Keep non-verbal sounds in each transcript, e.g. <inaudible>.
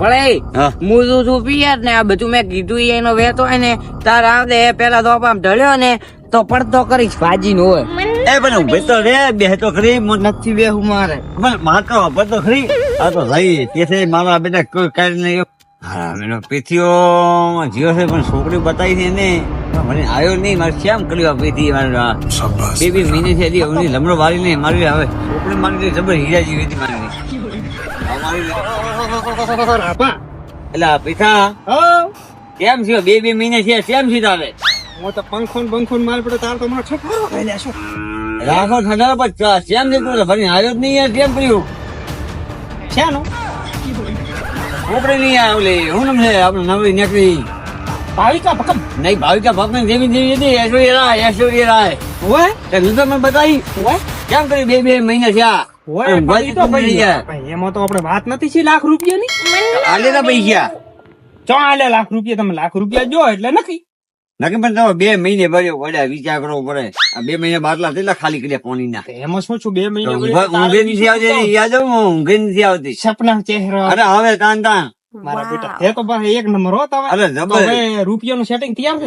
ભલે. હા. હું તું છું પિયર ને આ બધું મેં કીધું એનો વેતો હોય ને તાર આવડે એ પેલા તો આમ ઢળ્યો ને તો પડતો કરીશ ભાજી નો હોય. એ પણ ઉભે તો રે બે તો ખરી નથી નથી બેહું મારે. પણ માત્ર ઉભે તો ખરી. આ તો લઈ તેથી મારા બેટા કોઈ કાઢી નહીં હા પીથીઓ જીવો છે પણ છોકરી બતાવી છે ને મને આવ્યો નહીં મારે કેમ કર્યું આ પીથી મારે બે બે મહિને છે હજી લમડો વાળી નહીં મારી હવે છોકરી મારી જબર હીરા જેવી હતી મારી. આ એટલે આ કેમ છે? બે બે મહિને છે કેમ છે તારે હું તો પંખો ને બંખો માલ પડે તાર તો મારો છોકરો ખાઈ શું? રાખો ઠંડા પર કેમ છે તું? ફરી આવ્યો જ નહીં કેમ કર્યું? છે નો નહીં આવે ઓલી હું નામ છે? આપણે નવરી નીકળી ભાવિકા ભકમ નહીં ભાવિકા બાપને જેવી જેવી હતી ઐશ્વર્ય રાય ઐશ્વર્ય રાય હોય તે તો બતાવી. કેમ કરી બે બે મહિના થયા. ભાઈ તો વાત ભાઈ નહીં યાર. ભાઈ, એમાં તો આપણે વાત નથી છે લાખ રૂપિયાની? આલે ના પૈસા ચો આલે લાખ રૂપિયા તમે લાખ રૂપિયા જો એટલે નક્કી. નકે પણ તમે બે મહિને ભર્યો પડ્યા વિચાર કરવો પડે. આ બે મહિના બાટલા કેટલા ખાલી કર્યા પાણી ના તો એમાં શું છું બે મહિને ઊંઘે નથી આવતી યાદ આવું ઊંઘે નથી આવતી સપના ચહેરા. અરે હવે તાન તાન મારા બેટા એ તો ભાઈ એક નંબર હો તમે અરે જબર. રૂપિયાનું સેટિંગ તૈયાર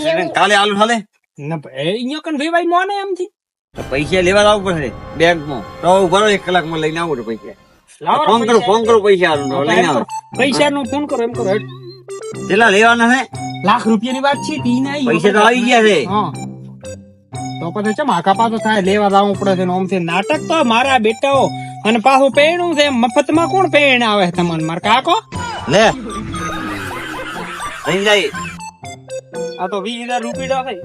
છે? કાલે આલુ હાલે? ના ભાઈ અહીંયા કન ભાઈ મોને એમથી? તો પૈસા લેવા લાવવું પડશે બેંકમાં તો ભરો એક કલાકમાં લઈને આવું પૈસા. ફોન કરો ફોન કરો પૈસા લઈને આવો. પૈસા નો ફોન કરો એમ કરો. કેટલા લેવાના છે લાખ રૂપિયાની વાત છે તી નહીં પૈસા તો આવી ગયા છે. હા. તો પછી ચમ આકા પાછો થાય લેવા જવું પડે છે ને છે નાટક તો મારા બેટાઓ અને પાછું પેણું છે મફતમાં કોણ પેણ આવે તમને મારા કાકો? લે. લઈને જાય. આ તો વીસ હજાર રૂપિયા ભાઈ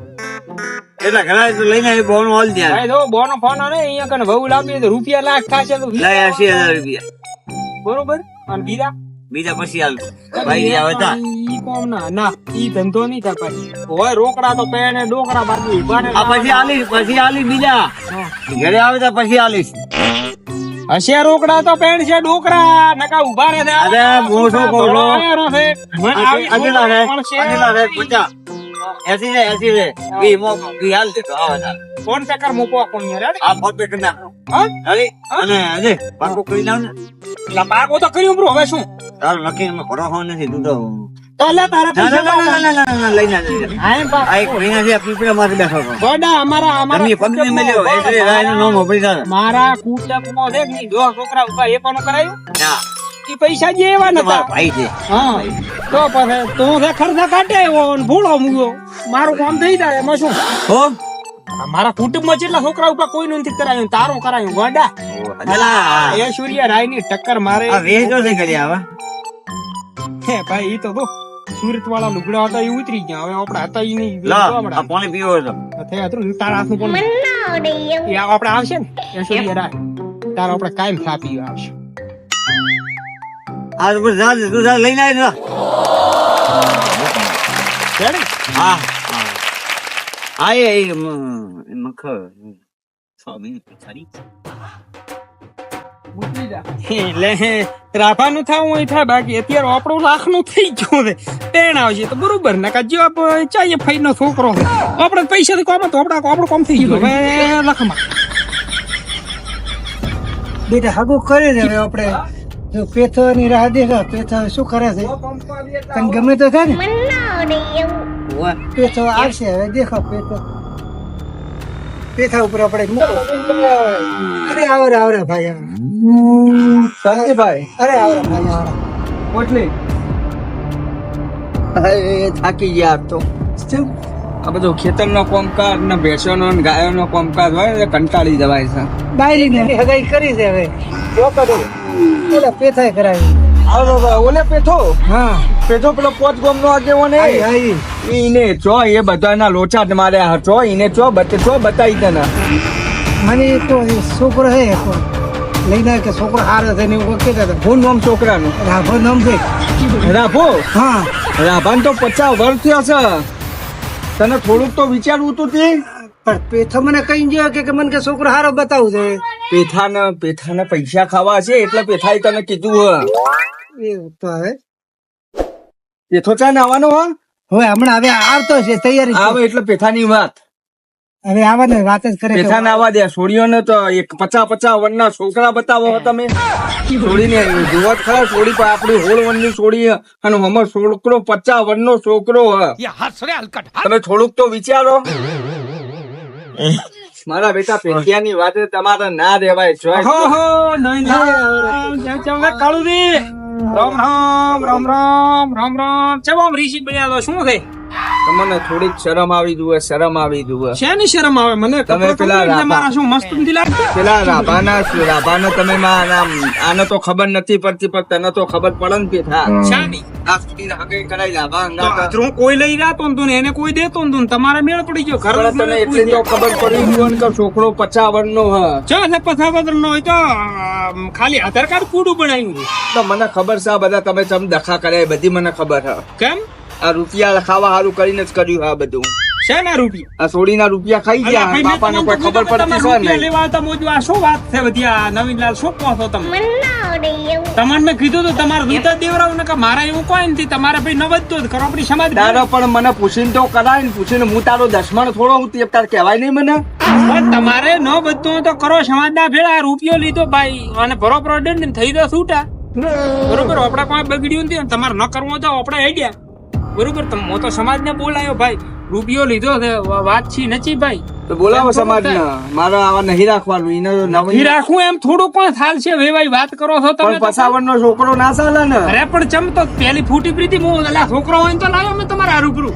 એટલે ઘણા તો લઈને આવી બોન હોલ ત્યાં. ભાઈ જો બોનો ફોન આવે અહીંયા કને બહુ લાંબી તો રૂપિયા લાખ થાશે તો લઈ એસી હજાર રૂપિયા. બરોબર? અને બીજા? બીજા પછી હાલ. ભાઈ આવે તા. ઈ કોમ ના ના ઈ ધંધો નહીં થાય પછી. હોય રોકડા તો પેણે ડોકરા બાજુ ને આ પછી આલીશ પછી આલીશ બીજા. ઘરે આવે તો પછી આલીશ. હશે રોકડા તો પેણ છે ડોકરા નકા ઊભા રહે છે અરે મોટો કોઠો. આયરો છે. મને એસી રે એસી રે વી મો વી હાલ તો આવે ફોન ચક્કર મૂકો કોણ યાર આ ફોન પે કરી નાખ. હા? અરે અને અરે પાકો કરી નાખ ને. લા પાકો તો કર્યો બ્રો હવે શું? તાર લખી મે એમાં ભરોસો નથી તું તો તો તારા ના ના પૈસા ના ના ના ના ના લઈ ના લઈ ના. આ એક મહિના થી પીપળા માથે બેઠો છો બડા અમારા અમારા તમે પગને મળ્યો એટલે રાયનો નો તા મારા કુટુંબમાં છે કે નહીં, દો છોકરા ઊભા એ પણ કરાયું? ના. ઈ પૈસા જે એવા નતા ભાઈ છે હા. તો પછી તું છે ખર્ચા કાઢે એવો અને ભૂળો મૂક્યો. મારું કામ થઈ જાય. એમાં શું? હો? આ મારા કુટુંબમાં જેટલા છોકરા ઉપર કોઈ નથી કરાયું. તારું કરાયું. ગોડા. એ સૂર્ય રાયની ટક્કર મારે. આ વેચો છે કરી આવા હે ભાઈ ઈ તો તો સુરત વાળા લુગડા હતા એ ઉતરી ગયા. હવે આપણે હતા ઈ નહીં. લા આ પાણી પીવો તો થે હતું તારા હાથનું પણ. એ આપણે આવશે ને એ સૂર્ય રાય. તારો આપણે કાયમ થાપી આવશે. આ તો બસ જા દે, તું જા લઈને આવી રેડી? હા. હા એ મખ થાવું હોય થાય બાકી અત્યારે આપણું લાખનું થઈ ગયું છે. તેણ આવશે તો બરોબર ને જો આપણે ચાઈએ ફઈનો છોકરો. આપણે પૈસા થી કોમ તો આપણે આપણું કોમ થઈ ગયું. હવે લખમાં. બેટા હાગું કરે ને હવે આપણે. જો પેથો ની રાહ દેખા પેથો શું કરે છે? તને ગમે તો થાય ને? પેથો આવશે. હવે દેખો પેથો. પેથા ઉપર આપણે મૂકો. અરે આવરે આવરે ભાઈ આવરે. ભાઈ અરે આવરે ભાઈ આવરે. અરે થાકી ગયા તો. શું? આ બધું ખેતરનો કોમકાજ ને ભેંસોનો ને ગાયોનો કોમકાજ હોય કંટાળી જવાય છે. બાયરી ને હગાઈ કરી છે હવે. રોકો દો ઓલા પેથાય કરાવી ઓલે પેથો હા. પેથો પેલો પોચ ગોમ નો આગેવો ને ઈને ચો એ બધાના લોચા જ માર્યા ચો ઈને ચો બતે ચો બતાવી તને. મને તો છોકરો હે લઈને કે છોકરો હારે છે ને એવું કહેતા હતા. નામ છોકરાનું? રાભો નામ છે રાભો હા. રાભાન તો પચાસ વર્ષ થયા છે. તને થોડુંક તો વિચારવું તું તે. પણ પેથો મને કઈ ગયો કે કે મને કે છોકરો હારો બતાવું છે પેથાને પેથાને પૈસા ખાવા છે એટલે પેથાએ તને કીધું હ. એવું તો હવે પેથો ચા ને આવવાનો હ. હવે હમણાં હવે આવતો છે તૈયારી આવે એટલે પેથાની વાત. હવે આવા ને વાત જ કરે પેથા આવવા દે છોડીઓને તો એક પચા પચા વનના છોકરા બતાવો તમે. છોડીને જુઓ જ ખરા છોડી પણ આપણી હોળ વનની છોડી અને હમર છોકરો પચા વનનો છોકરો હે. તમે થોડુંક તો વિચારો. મારા બેટા પેટિયાની વાત તમારે ના રહેવાય કાળુજી રામ રામ રામ રામ રામ રામ. ચમ ઋષિ બન્યા શું થઈ તમને થોડીક શરમ આવી જુએ શરમ આવી જુએ. શેની શરમ આવે? મને તમે પેલા મારા શું મસ્ત નથી લાગતું? પેલા રાભાના રાભાને તમે આને તો ખબર નથી પડતી પણ તને તો ખબર પડે ને પેઠા. શાની. આ સ્ત્રીને હગે કરાઈ રાભા અંગાત. કોઈ લઈ રહ્યો તો એને કોઈ દેતો ને તમારે મેળ પડી ગયો ઘર તને એટલી તો ખબર પડી ગયો ને કે છોકરો પચાવન નો પચાવન નો હોય તો ખાલી આધાર કાર્ડ પૂરું બનાવ્યું. તો મને ખબર છે બધા તમે ચમ દખા કરે બધી મને ખબર હ. કેમ? આ રૂપિયા ખાવા સારું કરીને જ કર્યું આ બધું. શેના રૂપિયા? આ સોડીના રૂપિયા ખાઈ ગયા. બાપાને કોઈ ખબર પડતી છે ને લેવા તો મોજ આ શું વાત છે બધી? આ નવીનલાલ શું કહો છો તમે? તમારે મેં કીધું તો તમારે દૂતા દેવરાવ ને કે મારા એવું કોઈ નથી તમારે ભાઈ ન વધતો જ કરો આપણી સમાજ દાદો પણ મને પૂછીને તો કરાય ને પૂછીને હું તારો દસમણ થોડો હું તે તાર કહેવાય નહીં મને. પણ તમારે ન બધું તો કરો સમાજના ભેળા રૂપિયો લીધો ભાઈ અને ભરો દંડ થઈ તો છૂટા. બરોબર આપડા પાસે બગડ્યું નથી તમારે ન કરવું હોય તો આપણે આઈડિયા બરોબર તમે હું તો સમાજને બોલાયો ભાઈ. રૂપિયો લીધો છે વાત છી નચી ભાઈ. તો બોલાવો સમાજ મારે આવા નહીં રાખવાનું એને નહીં રાખવું એમ થોડું પણ થાલ છે વેવાઈ વાત કરો છો તમે પસાવન નો છોકરો ના ચાલે ને. અરે પણ ચમ તો પેલી ફૂટી પ્રીતિ હું અલા છોકરો હોય તો લાવ્યો મેં તમારા રૂબરૂ.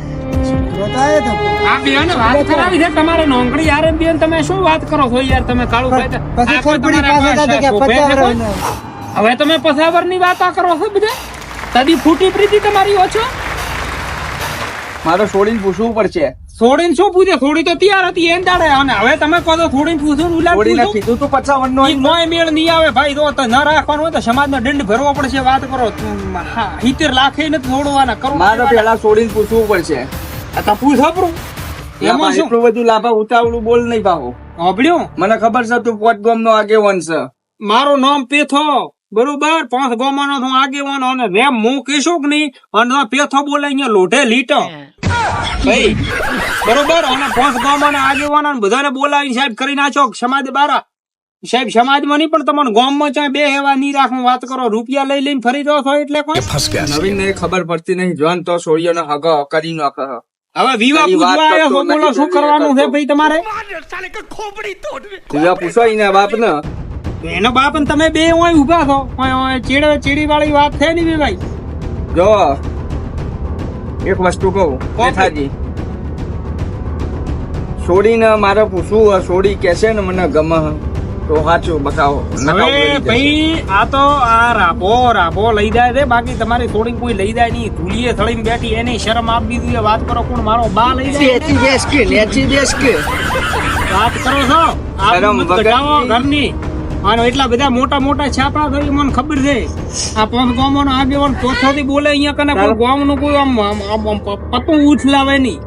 આ બેન વાત કરાવી છે તમારે નોંગડી યાર બેન તમે શું વાત કરો છો યાર? તમે કાળું ભાઈ. હવે તમે પસાવરની વાત કરો છો બધા? તદી ફૂટી પ્રીતિ તમારી ઓછો? મારે છોડીને પૂછવું પડશે. છોડીને શું પૂછે? થોડી તો તૈયાર હતી એમ તારે અને હવે તમે કહો તો થોડીને પૂછો ને ઉલાડ કીધું તું પચાવન નો ઈ મેળ નહીં આવે. ભાઈ તો તો ન રાખવાનું હોય તો સમાજનો દંડ ભરવો પડશે. વાત કરો. સિત્તેર લાખે ને છોડવાના કરો. મારે પેલા છોડીને પૂછવું પડશે. આ તો પૂછ આપણું એમાં શું? બધું લાભા ઉતાવળું બોલ નહીં પાહો હોભળ્યું? મને ખબર છે તું પોત ગોમ નો આગેવાન છે. મારો નામ પેથો. બરોબર? પાંચ ગોમાનો હું આગેવાનો અને રેમ હું કહીશું કે નહીં અને પેથો બોલે અહીંયા લોઢે લીટો. ભાઈ બરોબર? અને પોસ ગામમાં આગેવાનો બધાને બોલાવીને સાહેબ કરી નાખો સમાજ બારા. સાહેબ સમાજમાં નહીં પણ તમને ગામમાં ચાહે બે હેવા નહીં રાખવું વાત કરો રૂપિયા લઈ લઈને ફરી રહ્યો છો એટલે કોઈ? નવીન ને ખબર પડતી નહીં. જોન તો સોળિયો નો હગો કરી નાખે. હવે વિવાહ પૂછવા આવ્યો છો બોલો શું કરવાનું છે ભાઈ તમારે? તું પૂછો એના બાપ ને એનો બાપ ને તમે બે ઓય ઊભા છો. ઓય ઓય ચીડે ચીડી વાળી વાત છે ને ભાઈ? જો એક વસ્તુ કહું બેઠાજી છોડીને મારે પૂછવું છોડી કેસે ને મને ગમે તો સાચું બતાવો. ભાઈ આ તો આ રાબો રાબો લઈ જાય છે બાકી તમારી છોડી કોઈ લઈ જાય નહીં. ધૂલીએ થળીને બેઠી એની શરમ આપી દીધી. વાત કરો કોણ મારો બા લઈ જાય? લેચી બેસ કે લેચી બેસ કે. વાત કરો છો? શરમ વગર ઘરની. અને એટલા બધા મોટા મોટા છાપરા કરી મને ખબર છે. આ પાંચ ગામો નો આગેવાન ચોથાથી બોલે અહીંયા કને કોઈ ગામનું કોઈ આમ પતું ઉછલાવે નહીં.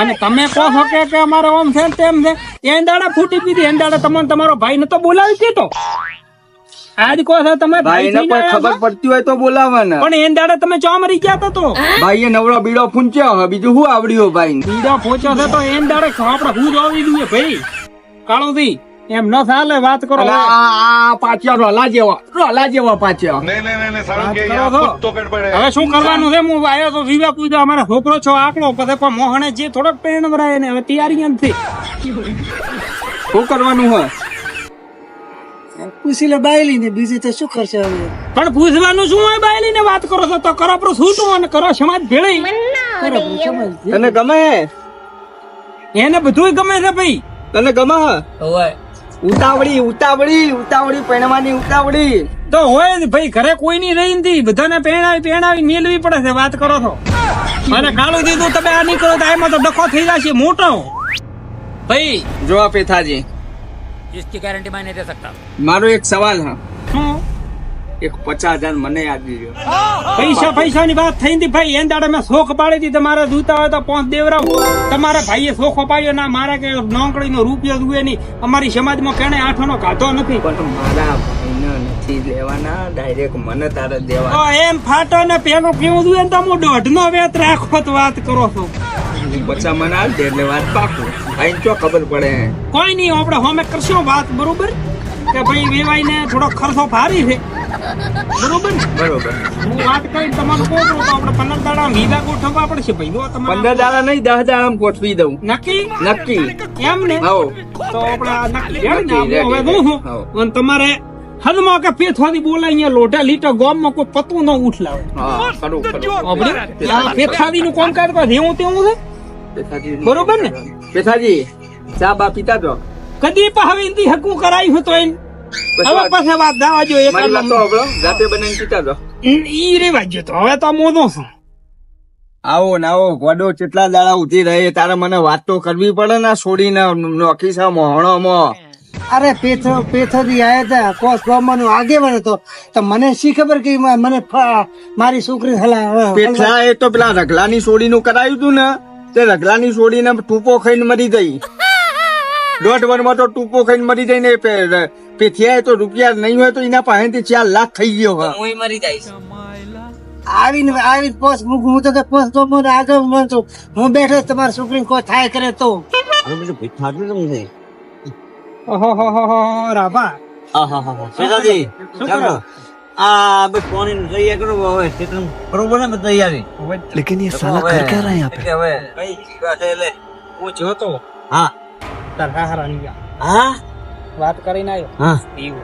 અને તમે કહો છો કે કે અમારે આમ છે તેમ છે એન દાડા ફૂટી પીધી. એન દાડા તમને તમારો ભાઈ ને તો બોલાવી દીધો આજ કહો છો તમે ભાઈ ને કોઈ ખબર પડતી હોય તો બોલાવાના પણ એન દાડા તમે ચા મરી ગયા તા તો? ભાઈએ નવરો બીડો ફૂંચ્યો હવે બીજું શું આવડ્યું ભાઈ બીજા ફૂંચ્યો છે તો એમ દાડે આપડે હું જ આવી દઈએ ભાઈ? કાળો થી એમ ન ચાલે વાત કરો આ પાછા રોલા જેવા. રોલા જેવા પાછા હવે શું કરવાનું છે? હું આવ્યો તો વિવેક પૂજા અમારે છોકરો છો આકડો. કદે પણ મોહને જે થોડોક પ્રેરણ ભરાય ને હવે તૈયારી નથી શું કરવાનું હોય? પૂછી લે બાયલી ને બીજી તો શું કરશે હવે? પણ પૂછવાનું શું હોય બાયલી ને વાત કરો છો? તો કરો પર શું તો અને કરો સમાજ ભેળી કરો તને ગમે? એને બધુંય ગમે છે ભાઈ. તને ગમે હોય. ઉતાવળી ઉતાવળી ઉતાવળી પહેણવાની ઉતાવળી તો હોય જ ભાઈ ઘરે કોઈ ની રહી નથી બધાને પહેણાવી પહેણાવી મેળવી પડે છે વાત કરો છો અને કાળું દીધું તમે આ નહીં કરો તો એમાં તો ડખો થઈ જશે મોટો ભાઈ જો આ પેથાજી इसकी गारंटी मैं नहीं दे सकता મારો એક સવાલ હા શું એક પચાસ હજાર મને યાદ દીધો પૈસા પૈસા ની વાત થઈ હતી ભાઈ એન દાડે મેં શોખ પાડી હતી તમારે જોતા હોય તો પાંચ દેવરાવ. તમારા ભાઈએ શોખ પાડ્યો ના મારા કે નોકરી નો રૂપિયો જુએ નહીં. અમારી સમાજમાં કેને આઠો નો કાઢો નથી? પણ મારા નથી લેવાના ડાયરેક્ટ મને તારે દેવા એમ ફાટો ને પેલો કેવું જોઈએ તો હું દોઢ નો વેત રાખો તો વાત કરો છો. પચાસ મને આલ દે એટલે વાત પાકું. ભાઈ ચો ખબર પડે? કોઈ નહીં આપણે હોમે કરશું વાત બરોબર? કે ભાઈ વેવાઈને થોડો ખર્ચો ભારી છે. બરોબર બરોબર. હું વાત કરી તમારું કહું તો આપણે પંદર દાડા વીધા ગોઠવવા પડશે ભાઈ. જો તમારે પંદર દાડા નહીં દસ દાડા ગોઠવી દઉં. નક્કી? નક્કી. એમ ને? આવો તો આપણે નક્કી કરી ને? નક્કી, આપણે હવે રેડી, જોઉં હાઉ. છું. અને તમારે હદમાં કે પેથવાથી બોલાય અહીંયા લોઢા લીટો ગામમાં કોઈ પતું ન ઉઠલાવે. હા ખરું ખરું પેથાદી નું કામ કાઢવા રેવું તેવું છે? બરોબર ને? પેથાજી ચા બા પીતા તો? કદી પણ હવે એનથી હકું કરાયું હતું એને હવે પછી વાત ના વાજો એક તો જાતે બનાવીને પીતા જો ઈ રે ગયો તો. હવે તો મોદો છું. આવો ને આવો ગોડો કેટલા દાડા ઉધી રહે તારે મને વાત તો કરવી પડે ને છોડીને નોખી સા મોહણોમાં. અરે પેથો પેથોથી આયા હતા કોસ બ્રાહ્મણ આગેવાન હતો. તો મને શી ખબર કે મને મારી છોકરી હલા પેથા એ તો પેલા રગલાની સોડીનું કરાયું તું ને તે રગલાની સોડીને ટૂપો ખાઈને મરી ગઈ. દોઢ વર્ષમાં તો ટૂપો ખાઈને મરી જઈને પે- પેથિયા તો રૂપિયા નહીં હોય તો એના પાસેથી ચાર લાખ થઈ ગયો હા હું મરી જઈશ આવીને આવીને પોસ મૂકું હું તો કે પોસ ગામનો આગળ મને તો હું બેઠો છું, તમારી છોકરીને કોઈ થાય કરે તો હવે બધું ભીઠાતું કેમ છે? ઓહોહોહોહો, રાભા આહાહા. સીતાજી, કેમ છો? આ બસ પાણીની તૈયારી કરો હવે સીતમ બરોબર ને બધી તૈયારી लेकिन ये સાલા કર ક્યાં રહ્યા એટલે હવે કઈ વાત છે એટલે હું જોતો હા તાર હારાની હા વાત કરીને આવ્યો હા. એવું.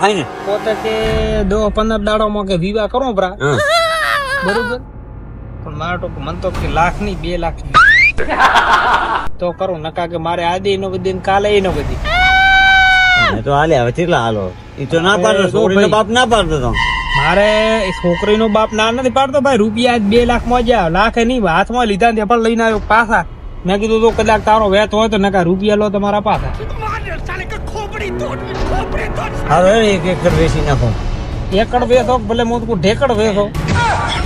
ખાય ને? પોતે કે દો પંદર દાડોમાં કે વિવાહ કરો ભરા. બરોબર? પણ મારે તો મન તો કે લાખની બે લાખ તો કરું નકા કે મારે આજે નો બધી કાલે એનો બધી તો હાલે હવે કેટલા હાલો? એ તો ના પાડતો છોકરીનો બાપ ના પાડતો તો. મારે છોકરીનો બાપ ના નથી પાડતો ભાઈ રૂપિયા બે લાખમાં જ્યાં લાખ નહીં હાથમાં લીધા ને પણ લઈને આવ્યો પાછા. મેં કીધું તો કદાચ તારો વેત હોય તો નકા રૂપિયા લો તમારા પાછા. હવે એક એકર વેચી નાખો. એકડ વેચો ભલે તું ઢેકડ વેચો?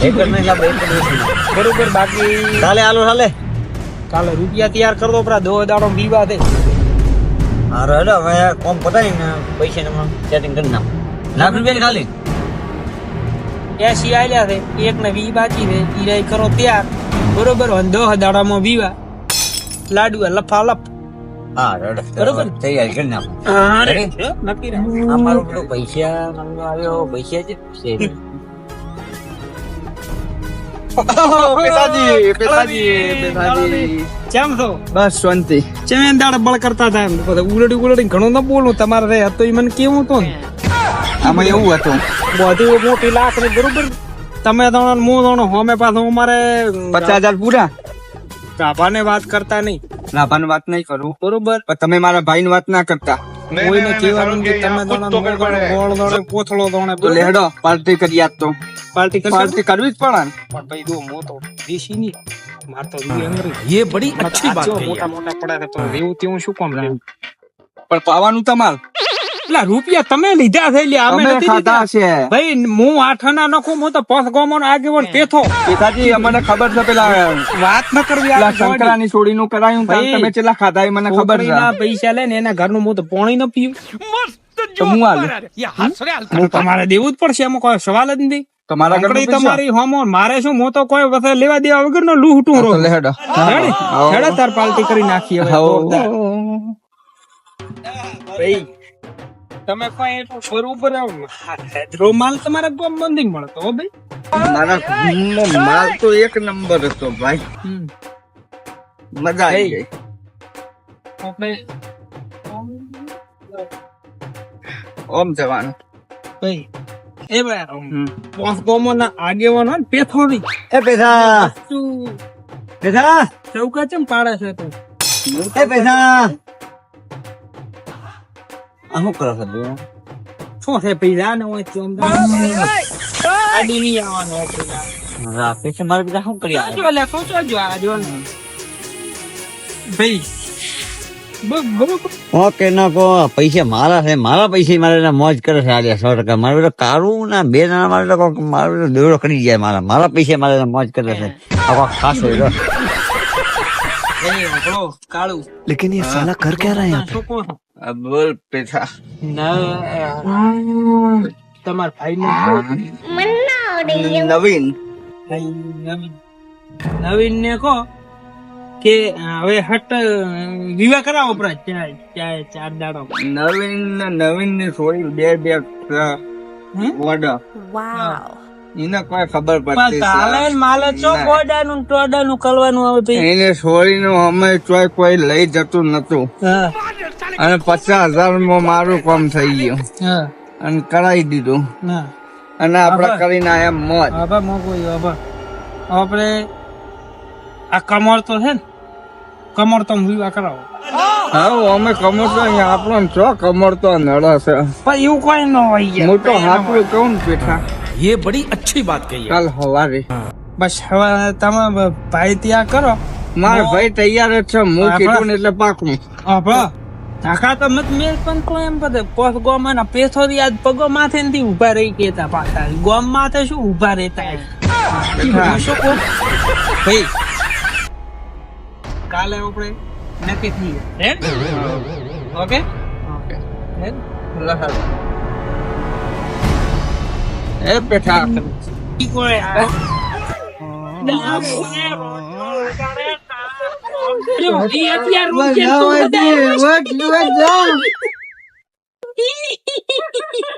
એકર નહીં લાભ એકર વેચી બરોબર બાકી ચાલે હાલો ચાલે કાલે રૂપિયા તૈયાર કર દો પરા દો દાડો બીવા દે. હા હેડો હવે કોમ પતાવીને પૈસા સેટિંગ કરી નાખો. લાખ રૂપિયા ખાલી. એસી આલ્યા છે એક ને વી બાકી છે ઈરાય કરો ત્યાર. બરોબર દહ દાડામાં વિવા લાડુ લફા લફ હા હેડો બરોબર. તૈયારી કરી નાખો. Ready? નક્કી રહે. આ મારું પેલું પૈસા મારું આવ્યો પૈસા જ છે. પેથાજી પેથાજી પેથાજી કેમ છો? બસ શાંતિ. ચેમેન દાડા બળ કરતા હતા એમ? ઉલડી ઉલડી ઘણું ન બોલું તમારે રે હતો એ મને કેવું તો ને? આમાં એવું હતું. બધી મોટી લાખની બરોબર? તમે દોણો ને હું દોણો હોમે પાછો અમારે પચાસ હજાર પૂરા? ગાભાને વાત કરતા નહીં. લાભાની વાત નહીં કરું. બરોબર? તમે મારા ભાઈ વાત ના કરતા. પાર્ટી કરી આજ પાર્ટી કરવી જ પડે પણ ભાઈ જો મો તો દેશી ની માર તો બડી અચ્છી વાત મોટા મોટા પડા તો રેવું તે હું. શું કામ લેવું પણ પાવાનું તમાર. એટલે રૂપિયા તમે લીધા છે એટલે અમે નથી લીધા. છે. ભાઈ હું આઠના નખું હું તો પસ ગોમો આગેવાન પેથો પિતાજી અમને ખબર છે પેલા વાત ન કરવી આ શંકરાની છોડી નું કરાયું ભાઈ, તમે છેલ્લા ખાધા એ મને ખબર છે. પૈસા ને એના ઘરનું હું તો પાણી ન પીવું. મસ્ત હું હાલ? હું તમારે દેવું જ પડશે એમાં કોઈ સવાલ જ નથી તમારા ઘરે તમારી હોમો મારે શું હું તો કોઈ વસે લેવા દેવા વગર નો લૂહટું રો લે. હેડે? હેડે તાર પાલટી કરી નાખી હવે ભાઈ. તમે કોઈ એટલું બરોબર રોમાલ તમારા ગોમ બંધી મળતો હો ભાઈ. મારા ઘરમાં માલ તો એક નંબર હતો ભાઈ. મજા આવી ગઈ. આપણે ઓમ જવાનું. ભાઈ એ ભાઈ પોસ ગોમો ના આગેવાનો ને પેથો એ પેથા. પેથા. ચૌકા ચમ પાડે છે તું? એ આ શું કરો છો બે? શું છે પૈસા ને હોય તો અંદર ગાડી નહીં આવવાનો હોય પૈસા હા, પૈસા મારે બધા શું કરી આવે? જો લે સોચો જો આ જો ને. ભાઈ બ- બરોબર ઓકે ના કહો પૈસા મારા છે મારા પૈસા મારે એના મોજ કરે છે આજે સો ટકા મારે તો કારું ના બે જણા મારે તો કોક મારે તો દેવડો કરી જાય મારા મારા પૈસા મારે એના મોજ કરે છે આ કોક ખાસ હોય તો. ભાઈ આપણો કાળું लेकिन ये साला कर क्या रहा है यहाँ पे શું કહો છો? આ બોલ પેથા ના તમાર ભાઈ નવીન. નવીન નવીન. ને કહો કે હવે હટ વિવાહ કરાવો પ્રા ચાર દાડો. નવીન ને નવીનની છોડી બે બે વડા વાવ. એને કોઈ ખબર પડતી તાલે માલે ચો ના. ગોડાનું ને ટોડાનું કરવાનું આવે એને છોડી નું અમે ચોય કોઈ લઈ જતું નતું. હા. અને પચાસ હજાર માં મારું કામ થઈ ગયું હા અને કરાવી દીધું ના અને આપડે આભાર. કરીને આયા મોજ હવે મોકો હવે આપણે આ કમર તો છે ને કમર તો વિવાહ કરાવો હા અમે કમર તો અહીંયા આપણો ને ચો કમર તો નડે છે પણ એવું કોઈ ન હોય યાર. હું તો હાથું કહું ને પેઠા ये बड़ी अच्छी बात कही है કાલ હવારે બસ હવે તમે બ- ભાઈ ત્યાં કરો મારો ભાઈ તૈયાર જ છે હું આભાર. કીધું ને એટલે પાકું હા આખા તો મત મેલ પણ તો એમ બધે. પોસ ગોમાં પેથો યાદ પગો માથે નથી ઊભા રહી કેતા પાછા. ગોમ માથે શું ઊભા રહેતા? ભાઈ કાલે આપણે નક્કી થઈ ઓકે? એ પેઠા વટ, વટ, જાઓ. <laughs>